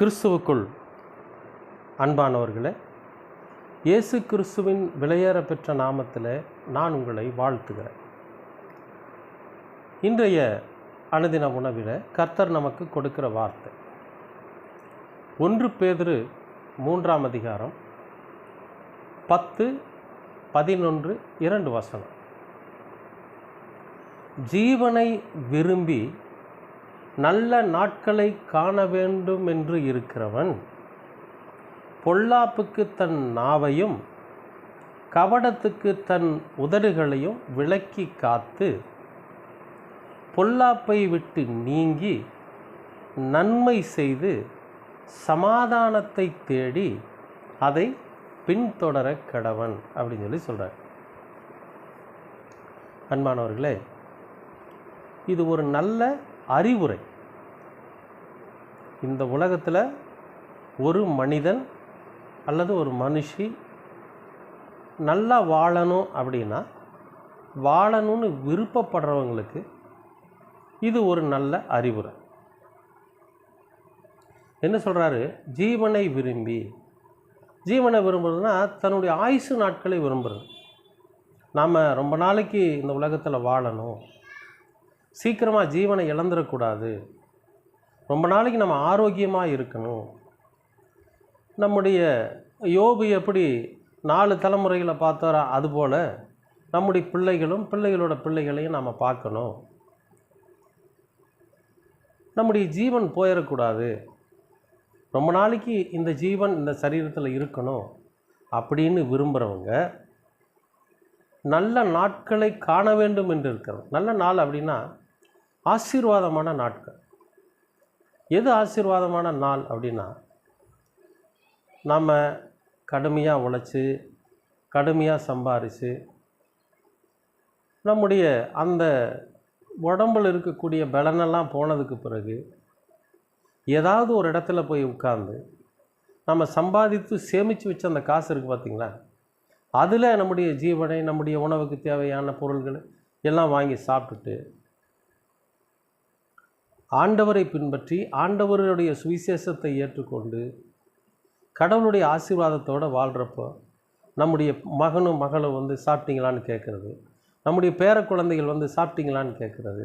கிறிஸ்துவுக்குள். அன்பானவர்களே இயேசு கிறிஸ்துவின் விலையேற பெற்ற நாமத்தில் நான் உங்களை வாழ்த்துகிறேன். இன்றைய அனுதின உணவில் கர்த்தர் நமக்கு கொடுக்கிற வார்த்தை. ஒன்று பேதுரு மூன்றாம் அதிகாரம் பத்து பதினொன்று இரண்டு வசனம். ஜீவனை விரும்பி நல்ல நாட்களை காண வேண்டும் என்று இருக்கிறவன் பொல்லாப்புக்கு தன் நாவையும் கவடத்துக்கு தன் உதடுகளையும் விளக்கி காத்து பொல்லாப்பை விட்டு நீங்கி நன்மை செய்து சமாதானத்தை தேடி அதை பின்தொடர கடவன் அப்படின்னு சொல்லி சொல்கிறார் அன்பானவர்களே இது ஒரு நல்ல அறிவுரை. இந்த உலகத்தில் ஒரு மனிதன் அல்லது ஒரு மனுஷி நல்லா வாழணும் அப்படின்னா வாழணும்னு விருப்பப்படுறவங்களுக்கு இது ஒரு நல்ல அறிவுரை. என்ன சொல்கிறாரு ஜீவனை விரும்பி. ஜீவனை விரும்புறதுன்னா தன்னுடைய ஆயுசு நாட்களை விரும்புகிறது நாம் ரொம்ப நாளைக்கு இந்த உலகத்தில் வாழணும். சீக்கிரமாக ஜீவனை இழந்துடக்கூடாது. ரொம்ப நாளைக்கு நம்ம ஆரோக்கியமாக இருக்கணும். நம்முடைய யோபு எப்படி நாலு தலைமுறைகளை பார்த்தாரா? அதுபோல் நம்முடைய பிள்ளைகளும் பிள்ளைகளோட பிள்ளைகளையும் நாம் பார்க்கணும். நம்முடைய ஜீவன் போயிடக்கூடாது. ரொம்ப நாளைக்கு இந்த ஜீவன் இந்த சரீரத்தில் இருக்கணும் அப்படின்னு விரும்புகிறவங்க நல்ல நாட்களை காண வேண்டும் என்று இருக்கிறோம் நல்ல நாள் அப்படின்னா ஆசீர்வாதமான நாட்கள். எது ஆசீர்வாதமான நாள் அப்படின்னா நாம் கடுமையாக உழைச்சி கடுமையாக சம்பாரித்து நம்முடைய அந்த உடம்பில் இருக்கக்கூடிய பலனெல்லாம் போனதுக்கு பிறகு ஏதாவது ஒரு இடத்துல போய் உட்கார்ந்து நம்ம சம்பாதித்து சேமித்து வச்ச அந்த காசு இருக்குது பார்த்திங்களா அதில் நம்முடைய ஜீவனை நம்முடைய உணவுக்கு தேவையான பொருள்கள் எல்லாம் வாங்கி சாப்பிட்டுட்டு ஆண்டவரை பின்பற்றி ஆண்டவருடைய சுவிசேஷத்தை ஏற்றுக்கொண்டு கடவுளுடைய ஆசீர்வாதத்தோடு வாழ்கிறப்போ நம்முடைய மகனும் மகளும் வந்து சாப்பிட்டீங்களான்னு கேட்குறது. நம்முடைய பேர குழந்தைகள் வந்து சாப்பிட்டீங்களான்னு கேட்குறது.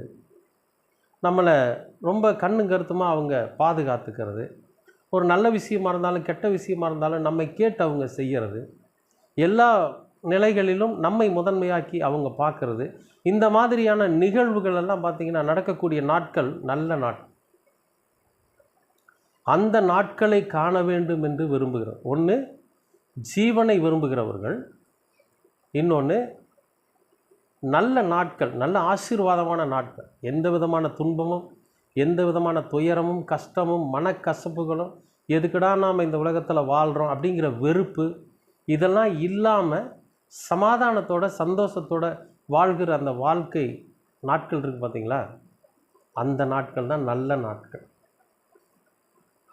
நம்மளை ரொம்ப கண்ணு கருத்துமாக அவங்க பாதுகாத்துக்கிறது. ஒரு நல்ல விஷயமா இருந்தாலும் கெட்ட விஷயமா இருந்தாலும் நம்மை கேட்டு அவங்க செய்கிறது எல்லா நிலைகளிலும் நம்மை முதன்மையாக்கி அவங்க பார்க்கறது. இந்த மாதிரியான நிகழ்வுகள் எல்லாம் பார்த்திங்கன்னா நடக்கக்கூடிய நாட்கள் நல்ல நாட்கள் அந்த நாட்களை காண வேண்டும் என்று விரும்புகிறோம். ஒன்று ஜீவனை விரும்புகிறவர்கள். இன்னொன்று நல்ல நாட்கள் நல்ல ஆசீர்வாதமான நாட்கள். எந்த விதமான துன்பமும் எந்த விதமான துயரமும் கஷ்டமும் மனக்கசப்புகளும் எதுக்கடா நாம் இந்த உலகத்தில் வாழ்கிறோம் அப்படிங்கிற வெறுப்பு இதெல்லாம் இல்லாமல் சமாதானத்தோட சந்தோஷத்தோட வாழ்கிற அந்த வாழ்க்கை நாட்கள் இருக்குது பார்த்தீங்களா அந்த நாட்கள் தான் நல்ல நாட்கள்.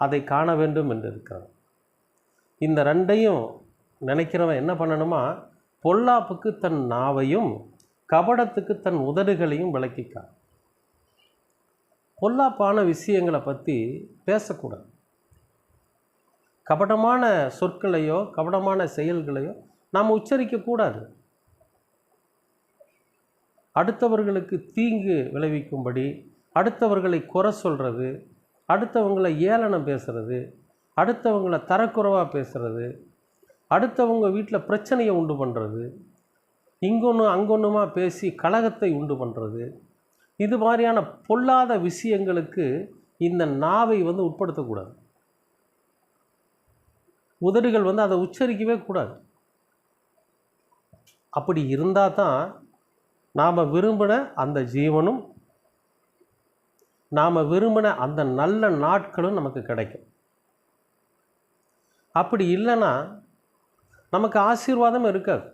அதை காண வேண்டும் என்று இருக்கிறான். இந்த ரெண்டையும் நினைக்கிறவன் என்ன பண்ணணுமா? பொல்லாப்புக்கு தன் நாவையும் கபடத்துக்கு தன் உதடுகளையும் விளக்கிக்கா பொல்லாப்பான விஷயங்களை பற்றி பேசக்கூடாது. கபடமான சொற்களையோ கபடமான செயல்களையோ நாம் உச்சரிக்கக்கூடாது. அடுத்தவர்களுக்கு தீங்கு விளைவிக்கும்படி அடுத்தவர்களை குறை சொல்கிறது அடுத்தவங்களை ஏளனம் பேசுகிறது அடுத்தவங்களை தரக்குறைவாக பேசுகிறது அடுத்தவங்க வீட்டில் பிரச்சனையை உண்டு பண்ணுறது இங்கொன்று அங்கொன்றுமா பேசி கழகத்தை உண்டு பண்ணுறது இது மாதிரியான பொல்லாத விஷயங்களுக்கு இந்த நாவை வந்து உட்படுத்தக்கூடாது. உதடுகள் வந்து அதை உச்சரிக்கவே கூடாது. அப்படி இருந்தால் தான் நாம் விரும்பின அந்த ஜீவனும் நாம் விரும்பின அந்த நல்ல நாட்களும் நமக்கு கிடைக்கும். அப்படி இல்லைன்னா நமக்கு ஆசீர்வாதம் இருக்காது.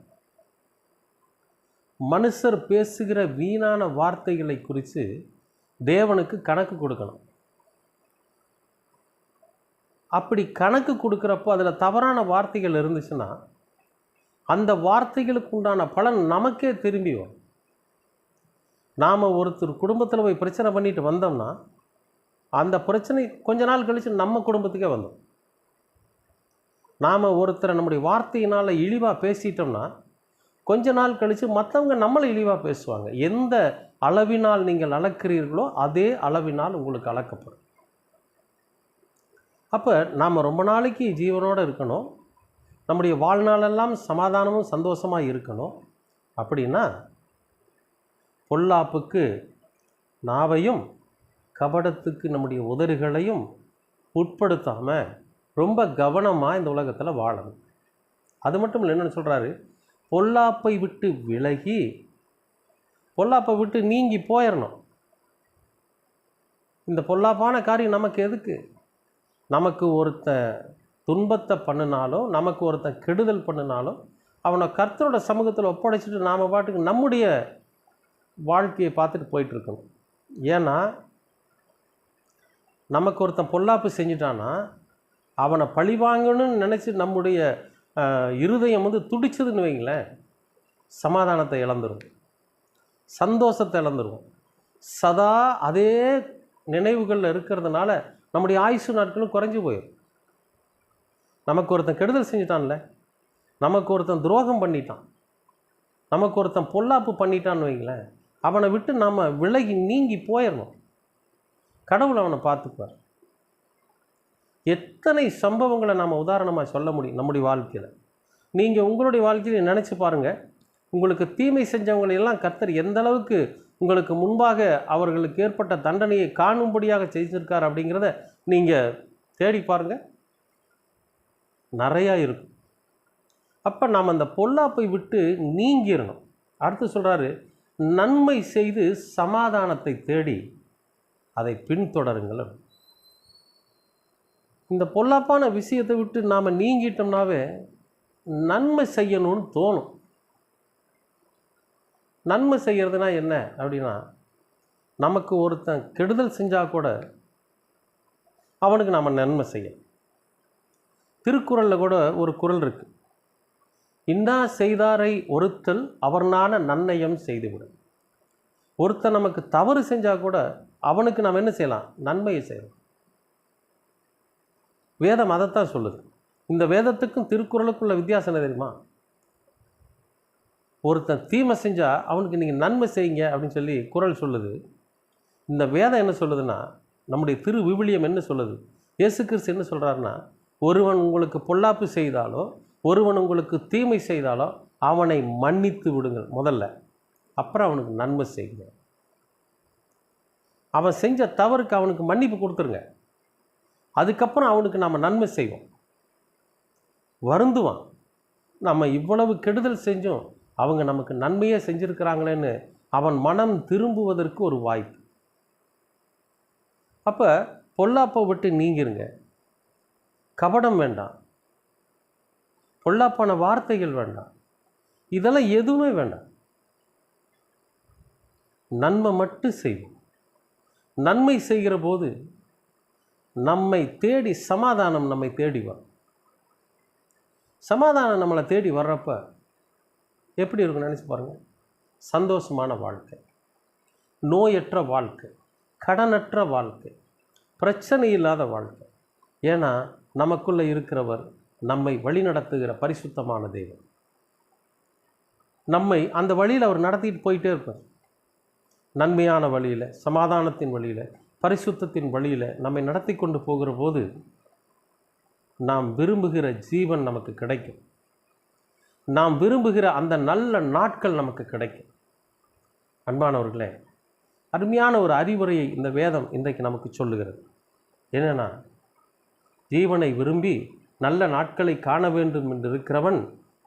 மனுஷர் பேசுகிற வீணான வார்த்தைகளை குறித்து தேவனுக்கு கணக்கு கொடுக்கணும். அப்படி கணக்கு கொடுக்குறப்போ அதில் தவறான வார்த்தைகள் இருந்துச்சுன்னா அந்த வார்த்தைகளுக்கு உண்டான பலன் நமக்கே திரும்பி வரும். நாம் ஒருத்தர் குடும்பத்தில் போய் பிரச்சனை பண்ணிட்டு வந்தோம்னா அந்த பிரச்சனை கொஞ்ச நாள் கழித்து நம்ம குடும்பத்துக்கே வந்தோம் நாம் ஒருத்தரை நம்முடைய வார்த்தையினால் இழிவாக பேசிட்டோம்னா கொஞ்ச நாள் கழித்து மற்றவங்க நம்மளை இழிவாக பேசுவாங்க. எந்த அளவினால் நீங்கள் அளக்கிறீர்களோ அதே அளவினால் உங்களுக்கு அளக்கப்படும். அப்போ நாம் ரொம்ப நாளைக்கு ஜீவனோடு இருக்கணும். நம்முடைய வாழ்நாளெல்லாம் சமாதானமும் சந்தோஷமாக இருக்கணும். அப்படின்னா பொல்லாப்புக்கு நாவையும் கபடத்துக்கு நம்முடைய உதறுகளையும் உட்படுத்தாமல் ரொம்ப கவனமாக இந்த உலகத்தில் வாழணும். அது மட்டும் இல்லை என்னென்னு சொல்கிறாரு பொல்லாப்பை விட்டு விலகி பொல்லாப்பை விட்டு நீங்கி போயிடணும் இந்த பொல்லாப்பான காரியம் நமக்கு எதுக்கு? நமக்கு ஒருத்தன் துன்பத்தை பண்ணினாலும் நமக்கு ஒருத்தன் கெடுதல் பண்ணினாலும் அவனை கர்த்தரோட சமூகத்தில் ஒப்படைச்சிட்டு நாம் பாட்டுக்கு நம்முடைய வாழ்க்கையை பார்த்துட்டு போயிட்டுருக்கணும். ஏன்னா நமக்கு ஒருத்தன் பொல்லாப்பு செஞ்சிட்டான்னா அவனை பழி வாங்கணும்னு நினச்சி நம்முடைய இருதயம் வந்து துடிச்சதுன்னு வைங்களேன் சமாதானத்தை இழந்துடும் சந்தோஷத்தை இழந்துருவோம் சதா அதே நினைவுகளில் இருக்கிறதுனால நம்முடைய ஆயுசு நாட்களும் குறைஞ்சி போயிடும் நமக்கு ஒருத்தன் கெடுதல் செஞ்சிட்டான்ல. நமக்கு ஒருத்தன் துரோகம் பண்ணிட்டான். நமக்கு ஒருத்தன் பொல்லாப்பு பண்ணிட்டான்னு வைங்களேன். அவனை விட்டு நாம் விலகி நீங்கி போயிடணும் கடவுள் அவனை பார்த்துப்பார் எத்தனை சம்பவங்களை நாம் உதாரணமாக சொல்ல முடியும் நம்முடைய வாழ்க்கையில். நீங்கள் உங்களுடைய வாழ்க்கையில் நினச்சி பாருங்கள் உங்களுக்கு தீமை செஞ்சவங்களை எல்லாம் கர்த்தர் எந்த அளவுக்கு உங்களுக்கு முன்பாக அவர்களுக்கு ஏற்பட்ட தண்டனையை காணும்படியாக செய்திருக்கார் அப்படிங்கிறத நீங்கள் தேடி பாருங்கள் நிறையா இருக்கும் அப்போ நாம் அந்த பொல்லாப்பை விட்டு நீங்கிடணும் அடுத்து சொல்கிறாரு நன்மை செய்து சமாதானத்தை தேடி அதை பின்தொடருங்கள் இந்த பொல்லாப்பான விஷயத்தை விட்டு நாம் நீங்கிட்டோம்னாவே நன்மை செய்யணும்னு தோணும். நன்மை செய்கிறதுனா என்ன அப்படின்னா நமக்கு ஒருத்தன் கெடுதல் செஞ்சால் கூட அவனுக்கு நாம் நன்மை செய்யணும். திருக்குறளில் கூட ஒரு குறள் இருக்குது இன்னா செய்தாரை ஒருத்தல் அவர்னான நன்னயம் செய்துவிடும். ஒருத்தன் நமக்கு தவறு செஞ்சால் கூட அவனுக்கு நாம் என்ன செய்யலாம்? நன்மையை செய்யலாம். வேதம் அதைத்தான் சொல்லுது. இந்த வேதத்துக்கும் திருக்குறளுக்குள்ள வித்தியாசம் என்ன தெரியுமா? ஒருத்தன் தீமை செஞ்சால் அவனுக்கு நீங்கள் நன்மை செய்யுங்க அப்படின்னு சொல்லி குறள் சொல்லுது. இந்த வேதம் என்ன சொல்லுதுன்னா நம்முடைய திரு விவிலியம் என்ன சொல்லுது? இயேசு கிறிஸ்து என்ன சொல்கிறாருன்னா ஒருவன் உங்களுக்கு பொல்லாப்பு செய்தாலோ ஒருவன் உங்களுக்கு தீமை செய்தாலோ அவனை மன்னித்து விடுங்கள் முதல்ல. அப்புறம் அவனுக்கு நன்மை செய்யுங்க அவன் செஞ்ச தவறுக்கு அவனுக்கு மன்னிப்பு கொடுத்துருங்க. அதுக்கப்புறம் அவனுக்கு நாம் நன்மை செய்வோம். வருந்துவான். நம்ம இவ்வளவு கெடுதல் செஞ்சோம் அவங்க நமக்கு நன்மையே செஞ்சுருக்கிறாங்களேன்னு அவன் மனம் திரும்புவதற்கு ஒரு வாய்ப்பு. அப்போ பொல்லாப்பை விட்டு நீங்கிருங்க. கபடம் வேண்டாம். பொல்லாப்பான வார்த்தைகள் வேண்டாம். இதெல்லாம் எதுவுமே வேண்டாம். நன்மை மட்டும் செய்வோம். நன்மை செய்கிற போது நம்மை தேடி சமாதானம் நம்மை தேடி வரும். சமாதானம் நம்மளை தேடி வர்றப்ப எப்படி இருக்கும் நினச்சி பாருங்கள் சந்தோஷமான வாழ்க்கை. நோயற்ற வாழ்க்கை. கடனற்ற வாழ்க்கை. பிரச்சனை இல்லாத வாழ்க்கை. ஏன்னா நமக்குள்ளே இருக்கிறவர் நம்மை வழிநடத்துகிற பரிசுத்தமான தெய்வம் நம்மை அந்த வழியில் அவர் நடத்திட்டு போயிட்டே இருப்பார். நன்மையான வழியில் சமாதானத்தின் வழியில் பரிசுத்தத்தின் வழியில் நம்மை நடத்தி கொண்டு போகிற போது நாம் விரும்புகிற ஜீவன் நமக்கு கிடைக்கும். நாம் விரும்புகிற அந்த நல்ல நாட்கள் நமக்கு கிடைக்கும். அன்பானவர்களே அருமையான ஒரு அறிவுரையை இந்த வேதம் இன்றைக்கு நமக்கு சொல்லுகிறது. என்னென்னா ஜீவனை விரும்பி நல்ல நாட்களை காண வேண்டும் என்று இருக்கிறவன்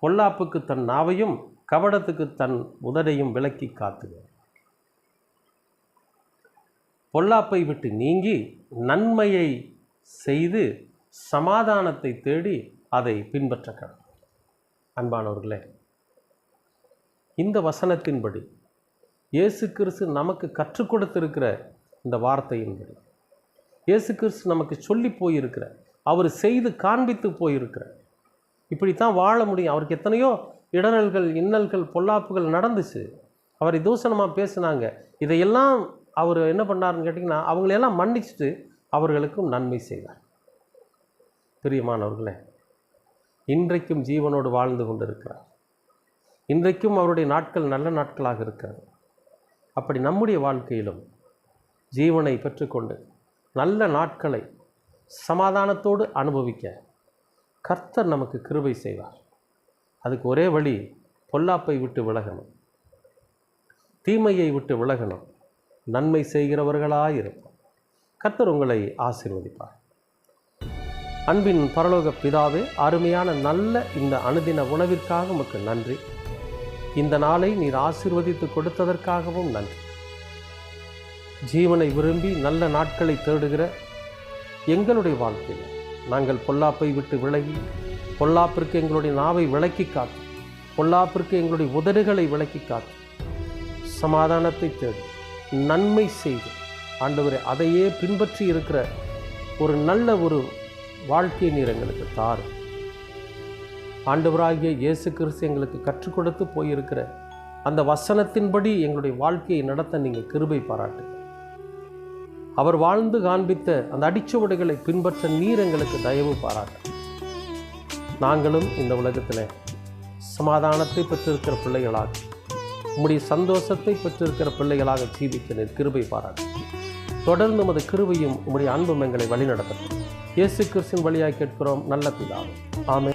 பொல்லாப்புக்கு தன் நாவையும் கபடத்துக்கு தன் உதடையும் விலக்கி காத்துக பொல்லாப்பை விட்டு நீங்கி நன்மையை செய்து சமாதானத்தை தேடி அதை பின்பற்ற கடவுள். அன்பானவர்களே இந்த வசனத்தின்படி இயேசு கிறிஸ்து நமக்கு கற்றுக் கொடுத்திருக்கிற இந்த வார்த்தையின்படி இயேசு கிறிஸ்து நமக்கு சொல்லி போயிருக்கிற அவர் செய்து காண்பித்து போயிருக்கிறார். இப்படித்தான் வாழ முடியும். அவருக்கு எத்தனையோ இடரல்கள் இன்னல்கள் பொல்லாப்புகள் நடந்துச்சு. அவரை தூசணமாக பேசினாங்க. இதையெல்லாம் அவர் என்ன பண்ணாருன்னு கேட்டிங்கன்னா அவங்களையெல்லாம் மன்னிச்சுட்டு அவர்களுக்கும் நன்மை செய்தார். பிரியமானவர்களே இன்றைக்கும் ஜீவனோடு வாழ்ந்து கொண்டிருக்கிறார். இன்றைக்கும் அவருடைய நாட்கள் நல்ல நாட்களாக இருக்கிறது. அப்படி நம்முடைய வாழ்க்கையிலும் ஜீவனை பெற்றுக்கொண்டு நல்ல நாட்களை சமாதானத்தோடு அனுபவிக்க கர்த்தர் நமக்கு கிருபை செய்வார். அதுக்கு ஒரே வழி பொல்லாப்பை விட்டு விலகணும். தீமையை விட்டு விலகணும். நன்மை செய்கிறவர்களாக இருப்போம். கர்த்தர் உங்களை ஆசீர்வதிப்பார். அன்பின் பரலோக பிதாவே அருமையான நல்ல இந்த அனுதின உணவிற்காக உமக்கு நன்றி. இந்த நாளை நீர் ஆசீர்வதித்து கொடுத்ததற்காகவும் நன்றி. ஜீவனை விரும்பி நல்ல நாட்களை தேடுகிற எங்களுடைய வாழ்க்கையில். நாங்கள் பொல்லாப்பை விட்டு விலகி பொல்லாப்பிற்கு எங்களுடைய நாவை விளக்கி காத்து பொல்லாப்பிற்கு எங்களுடைய உதடுகளை விளக்கி காத்து சமாதானத்தை தேடி நன்மை செய்து ஆண்டவரை அதையே பின்பற்றி இருக்கிற ஒரு நல்ல ஒரு வாழ்க்கை நீர் எங்களுக்கு தாரும் ஆண்டவராகிய இயேசு கிறிஸ்து எங்களுக்கு கற்றுக் கொடுத்து போயிருக்கிற அந்த வசனத்தின்படி எங்களுடைய வாழ்க்கையை நடத்த நீங்கள் கிருபை பாராட்டு அவர் வாழ்ந்து காண்பித்த அந்த அடிச்சுவடுகளை பின்பற்ற நீர் எங்களுக்கு தயவு பாராட்ட. நாங்களும் இந்த உலகத்தில் சமாதானத்தை பெற்றிருக்கிற பிள்ளைகளாக உம்முடைய சந்தோஷத்தை பெற்றிருக்கிற பிள்ளைகளாக ஜீவிக்க நீர் கிருபை பாராட்டு. தொடர்ந்து உமது கிருபையும் உம்முடைய அன்பும் எங்களை வழிநடத்தட்டும் இயேசு கிறிஸ்தின் வழியாக கேட்கிறோம். நல்ல பிதாவும் ஆமே